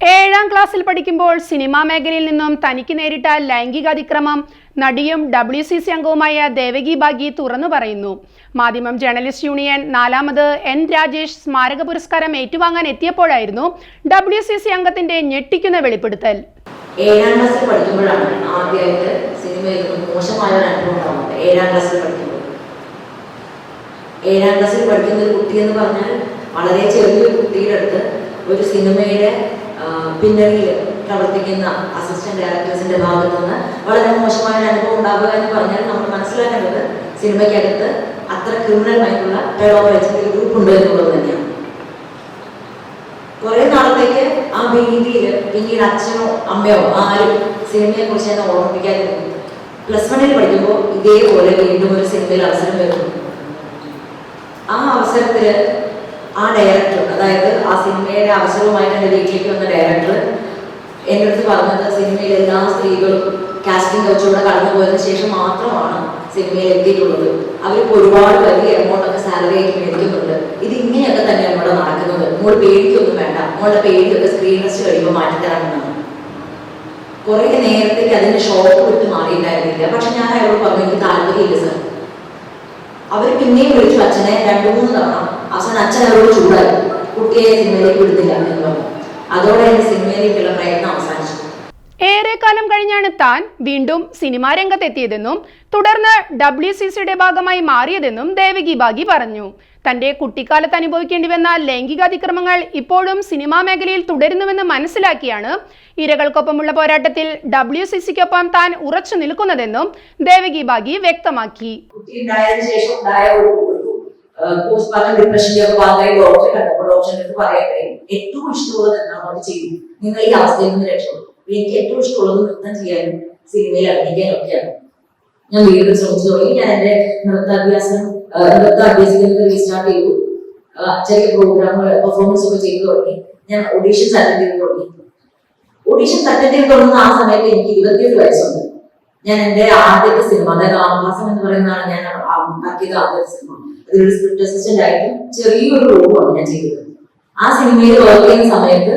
ഏഴാം ക്ലാസ്സിൽ പഠിക്കുമ്പോൾ സിനിമാ മേഖലയിൽ നിന്നും തനിക്ക് നേരിട്ട ലൈംഗിക അതിക്രമം നടിയും ഡബ്ല്യു സി സി അംഗവുമായ ദേവകി ബാഗി തുറന്നു പറയുന്നു. മാധ്യമം ജേർണലിസ്റ്റ് യൂണിയൻ നാലാമത് എൻ രാജേഷ് സ്മാരക പുരസ്കാരം ഏറ്റുവാങ്ങാൻ എത്തിയപ്പോഴായിരുന്നു ഡബ്ല്യു സി സി അംഗത്തിന്റെ ഞെട്ടിക്കുന്ന വെളിപ്പെടുത്തൽ. ഏഴാം ക്ലാസ്സിൽ പഠിക്കുമ്പോഴാണ് ആദ്യമായിട്ട് സിനിമയിൽ മോശമായ ഒരു അനുഭവം ഏഴാം ക്ലാസ്സിൽ പഠിക്കുമ്പോൾ. ഏഴാം ക്ലാസ്സിൽ പഠിക്കുന്ന ഒരു കുട്ടി എന്ന് പറഞ്ഞാൽ വളരെ ചെറിയൊരു കുട്ടിയുടെ അടുത്ത് ഒരു സിനിമയുടെ പിന്നണിയിൽ പ്രവർത്തിക്കുന്ന അസിസ്റ്റന്റ് ഡയറക്ടേഴ്സിന്റെ ഭാഗത്ത് നിന്ന് വളരെ മോശമായ അനുഭവം ഉണ്ടാവുക എന്ന് പറഞ്ഞാൽ നമ്മൾ മനസ്സിലാക്കേണ്ടത് സിനിമയ്ക്കകത്ത് അത്ര ക്രിമിനൽ ആയിട്ടുള്ള ഗ്രൂപ്പ് ഉണ്ട് എന്നുള്ളത് തന്നെയാണ്. കുറെ നാളത്തേക്ക് ആ ഭീതിയിൽ പിന്നീട് അച്ഛനോ അമ്മയോ ആരും സിനിമയെ കുറിച്ച് എന്നെ ഓർമ്മിപ്പിക്കാതിരുന്നു പ്ലസ് വണ്ണിൽ പഠിക്കുമ്പോൾ ഇതേപോലെ വീണ്ടും ഒരു സിനിമയിൽ അവസരം വരുന്നു. ആ അവസരത്തിൽ ആ ഡയറക്ടർ അതായത് ആ സിനിമയുടെ അവസരവുമായിട്ട് എന്റെ വീട്ടിലേക്ക് വന്ന ഡയറക്ടർ എന്റെ അടുത്ത് പറഞ്ഞത് സിനിമയിൽ എല്ലാ സ്ത്രീകളും കാസ്റ്റിംഗ് കൗച്ചിലൂടെ കടന്നു പോയതിനു ശേഷം മാത്രമാണ് സിനിമയിൽ എത്തിയിട്ടുള്ളത്. അവർക്ക് ഒരുപാട് വലിയ എമൗണ്ട് ഒക്കെ സാലറി ആയിട്ട് മേടിക്കുന്നുണ്ട്. ഇത് ഇങ്ങനെയൊക്കെ തന്നെയാണ് ഇവിടെ നടക്കുന്നത്. മോൾ പേടിക്കൊന്നും വേണ്ട. മോളുടെ പേടിയൊക്കെ സ്ക്രീൻ ടെസ്റ്റ് കഴിയുമ്പോൾ മാറ്റിത്തരാമെന്നാണ്. കുറെ നേരത്തേക്ക് അതിന്റെ ഷോക്ക് വിട്ട് മാറിയിട്ടുണ്ടായിരുന്നില്ല. പക്ഷെ ഞാൻ അയാളോട് പറഞ്ഞു എനിക്ക് താല്പര്യമില്ല സർ അവർ പിന്നെയും വിളിച്ചു അച്ഛനെ രണ്ടു മൂന്ന് തവണ അവസാനം അച്ഛൻ അവരോട് ചൂടായി കുട്ടിയെ സിനിമയിലേക്ക് വിടുന്നില്ല എന്ന് പറഞ്ഞു. അതോടെ എന്റെ സിനിമയിലേക്കുള്ള പ്രയത്നം അവസാനിച്ചു. ഏറെക്കാലം കഴിഞ്ഞാണ് താൻ വീണ്ടും സിനിമാ രംഗത്തെത്തിയതെന്നും തുടർന്ന് ഡബ്ല്യു സി സിയുടെ ഭാഗമായി മാറിയതെന്നും ദേവകി ബാഗി പറഞ്ഞു. തന്റെ കുട്ടിക്കാലത്ത് അനുഭവിക്കേണ്ടി വന്ന ലൈംഗിക അതിക്രമങ്ങൾ ഇപ്പോഴും സിനിമാ മേഖലയിൽ തുടരുന്നുവെന്ന് മനസ്സിലാക്കിയാണ് ഇരകൾക്കൊപ്പമുള്ള പോരാട്ടത്തിൽ ഡബ്ല്യു സി സിക്കൊപ്പം താൻ ഉറച്ചു നിൽക്കുന്നതെന്നും ദേവകി ബാഗി വ്യക്തമാക്കി. ശേഷം ഉണ്ടായ ഒരു പോസ്റ്റ്മോർട്ടം ഡിപ്രഷന്റെ ഒക്കെ ഭാഗമായി ഡോക്ടറെ കണ്ടപ്പോൾ ഡോക്ടറെ അടുത്ത് പറയട്ടെ ഏറ്റവും ഇഷ്ടമുള്ളത് എന്താ അവർ ചെയ്യും. നിങ്ങൾ ഈ അവസ്ഥയിൽ നിന്ന് രക്ഷപ്പെടും. എനിക്ക് ഏറ്റവും ഇഷ്ടമുള്ളത് നൃത്തം ചെയ്യാനും സിനിമയിൽ അഭിനയിക്കാനും ഒക്കെയാണ്. ഞാൻ വീണ്ടും ശ്രമിച്ചു തുടങ്ങി. ഞാൻ എന്റെ നൃത്താഭ്യാസം നൃത്തം അഭ്യസിക്കുന്നത് റീസ്റ്റാർട്ട് ചെയ്തു. ചെറിയ പ്രോഗ്രാമുകൾ പെർഫോമൻസ് ഒക്കെ ചെയ്തു തുടങ്ങി. ഞാൻ ഓഡീഷൻസ് അറ്റൻഡ് ചെയ്ത് തുടങ്ങി. ഓഡീഷൻസ് അറ്റൻഡ് ചെയ്ത് തുടങ്ങുന്ന ആ സമയത്ത് എനിക്ക് ഇരുപത്തിയൊരു വയസ്സുണ്ട്. ഞാൻ എന്റെ ആദ്യത്തെ സിനിമ അതായത് ആഭാസം എന്ന് പറയുന്നതാണ് ഞാൻ ഉണ്ടാക്കിയത് ആദ്യത്തെ സിനിമ. സ്ക്രിപ്റ്റ് അസിസ്റ്റന്റ് ആയിട്ട് ചെറിയൊരു റോളുമാണ് ഞാൻ ചെയ്തത്. ആ സിനിമയിൽ വർക്ക് ചെയ്യുന്ന സമയത്ത്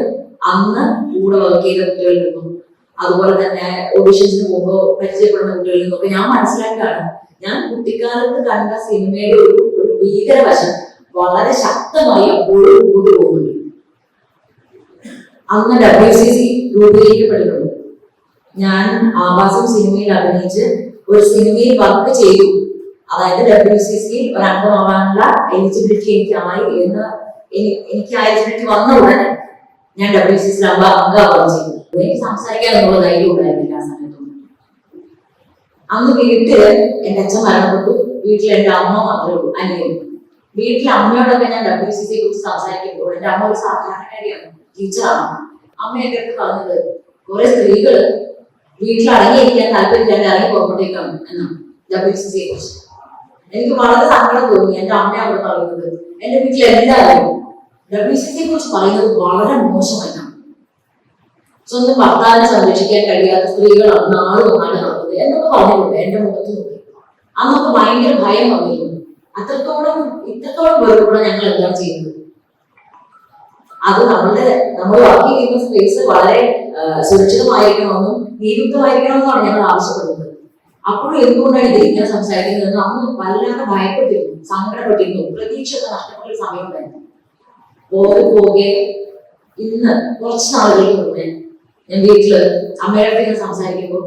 അന്ന് കൂടെ വർക്ക് ചെയ്ത കുട്ടികളിൽ നിന്നും അതുപോലെ തന്നെ ഓഡിഷൻസിന് പോകുമ്പോൾ പരിചയപ്പെടുന്ന കുട്ടികളിൽ നിന്നൊക്കെ ഞാൻ മനസ്സിലാക്കുകയാണ് ഞാൻ കുട്ടിക്കാലത്ത് കണ്ട സിനിമയുടെ ഒരു ഒരു ഭീകരവശം വളരെ ശക്തമായി അപ്പോഴും മുമ്പോട്ട് പോകുന്നുണ്ട്. അന്ന് ഡബ്ല്യു സി സി രൂപീകരിക്കപ്പെട്ടിട്ടുണ്ട്. ഞാൻ ആവാസം സിനിമയിൽ അഭിനയിച്ച് ഒരു സിനിമയിൽ വർക്ക് ചെയ്തു. അതായത് ഡബ്ല്യു സി സിയിൽ ഒരു അംഗമാവാനുള്ള എലിജിബിലിറ്റി എനിക്കായി എന്ന് എനിക്ക് ആ എലിജിബിലിറ്റി വന്ന ഉടനെ ഞാൻ ഡബ്ല്യു സി അംഗ അംഗമാവുകയും ചെയ്തു. എനിക്ക് സംസാരിക്കാൻ എന്നുള്ള ധൈര്യം ഉണ്ടായിരുന്നില്ല ആ സമയത്തൊന്നും അന്ന് വീട്ടിൽ എന്റെ അച്ഛൻ മരണപ്പെട്ടു. വീട്ടിൽ എന്റെ അമ്മ മാത്രമേ ഉള്ളൂ. അനിയൻ വീട്ടിൽ അമ്മയോടൊക്കെ ഞാൻ ഡബ്ല്യു സി സിയെ കുറിച്ച് സംസാരിക്കുമ്പോൾ എന്റെ അമ്മ ഒരു സാധാരണക്കാരിയാണ് ടീച്ചറാണ്. അമ്മയൊക്കെ പറഞ്ഞത് കുറെ സ്ത്രീകൾ വീട്ടിൽ അടങ്ങിയിരിക്കാൻ താല്പര്യമില്ലാതെ ഇറങ്ങി പുറപ്പെട്ടേക്കാണ് എന്നാണ് ഡബ്ല്യു സി സിയെ കുറിച്ച്. എനിക്ക് വളരെ സങ്കടം തോന്നി. എന്റെ അമ്മ അവിടെ പറയുന്നത്. എന്റെ വീട്ടിൽ എല്ലാവരും ഡബ്ല്യു സി സിയെ കുറിച്ച് പറയുന്നത് വളരെ മോശമല്ല. സ്വന്തം ഭർത്താവിനെ സംരക്ഷിക്കാൻ കഴിയാത്ത സ്ത്രീകളാണ് നാളെ ഒന്നാണ് നടക്കുന്നത്. എന്നൊക്കെ പറഞ്ഞിട്ടുണ്ട്. എന്റെ മുഖത്ത് നോക്കി. അന്നൊക്കെ ഭയങ്കര ഭയം വന്നിരുന്നു. അത്രത്തോളം ഇത്രത്തോളം വെറുതെ ഞങ്ങൾ എന്താണ് ചെയ്യുന്നത്? അത് നമ്മുടെ നമ്മൾ വർക്ക് ചെയ്യുന്ന സ്പേസ് വളരെ സുരക്ഷിതമായിരിക്കണമെന്നും നിയുക്തമായിരിക്കണമെന്നാണ് ഞങ്ങൾ ആവശ്യപ്പെടുന്നത്. അപ്പോഴും എന്തുകൊണ്ടാണ് ഇത് ഇങ്ങനെ സംസാരിക്കുന്നത് അന്ന് വല്ലാതെ ഭയപ്പെട്ടിരുന്നു സങ്കടപ്പെട്ടിരുന്നു പ്രതീക്ഷ നഷ്ടപ്പെട്ട സമയം തന്നെ പോകെ പോകെ ഇന്ന് കുറച്ച് നാളുകൾക്ക് മുന്നേ ഞാൻ വീട്ടിൽ അമ്മയുടെ അടുത്ത് സംസാരിക്കുമ്പോൾ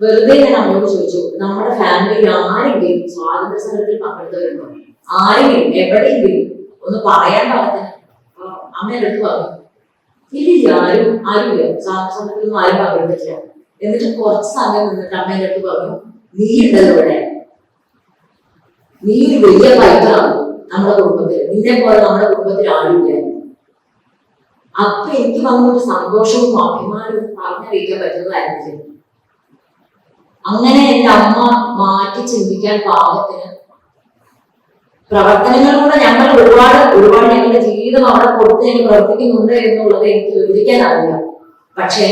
വെറുതെ ഞാൻ അമ്മയോട് ചോദിച്ചു നമ്മുടെ ഫാമിലിയിൽ ആരെങ്കിലും സ്വാതന്ത്ര്യ സമരത്തിൽ പങ്കെടുത്തവരുണ്ടോ? ആരെങ്കിലും എവിടെയെങ്കിലും? ഒന്ന് പറയാൻ പാടത്തെ അമ്മയുടെ അടുത്ത് പറഞ്ഞു ഇല്ല ആരും ആരുമില്ല. സ്വാതന്ത്ര്യ സമരത്തിലൊന്നും ആരും പങ്കെടുത്തിട്ടില്ല. എന്നിട്ട് കുറച്ച് സമയം നിന്നിട്ട് അമ്മയുടെ അടുത്ത് പറഞ്ഞു നീ ഉണ്ടല്ലോ ഇവിടെ. നീ ഒരു വലിയ ഫൈറ്ററാണ് നമ്മുടെ കുടുംബത്തിൽ. നിന്നെ പോലെ നമ്മുടെ കുടുംബത്തിൽ ആരുമില്ല. അപ്പൊ എനിക്ക് വന്ന ഒരു സന്തോഷവും അഭിമാനവും പറഞ്ഞറിയിക്കാൻ പറ്റുന്നതായിരുന്നില്ല അങ്ങനെ എന്റെ അമ്മ മാറ്റി ചിന്തിക്കാൻ പാകത്തിന് പ്രവർത്തനങ്ങളിലൂടെ ഞങ്ങൾ ഒരുപാട് ഒരുപാട് ഞങ്ങളുടെ ജീവിതം അവിടെ കൊടുത്ത് ഞങ്ങൾ പ്രവർത്തിക്കുന്നുണ്ട് എന്നുള്ളത് എനിക്ക് വിവരിക്കാനാവില്ല പക്ഷേ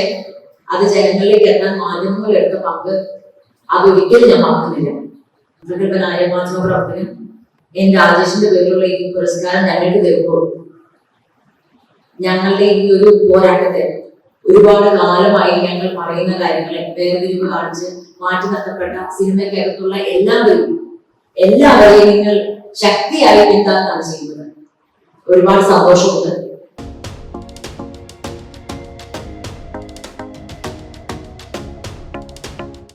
അത് ജനങ്ങളിലേക്ക് എത്താൻ മാധ്യമങ്ങൾ എടുത്ത പങ്ക് അതൊരിക്കലും ഞാൻ മറക്കുന്നില്ല. പ്രഗത്ഭനായ മാധ്യമ പ്രവർത്തകൻ എൻ രാജേഷിന്റെ പേരിലുള്ള ഈ പുരസ്കാരം ഞങ്ങൾക്ക് തരുമ്പോൾ ഞങ്ങളുടെ ഈ ഒരു പോരാട്ടത്തെ ഒരുപാട് കാലമായി ഞങ്ങൾ പറയുന്ന കാര്യങ്ങളെ വേർതിരിവ് കാണിച്ച് മാറ്റി നിർത്തപ്പെട്ട സിനിമയ്ക്കകത്തുള്ള എല്ലാവരും എല്ലാവരെയും നിങ്ങൾ ശക്തിയായി പിന്താങ്ങാണ് ചെയ്യുന്നത്. ഒരുപാട് സന്തോഷമുണ്ട്.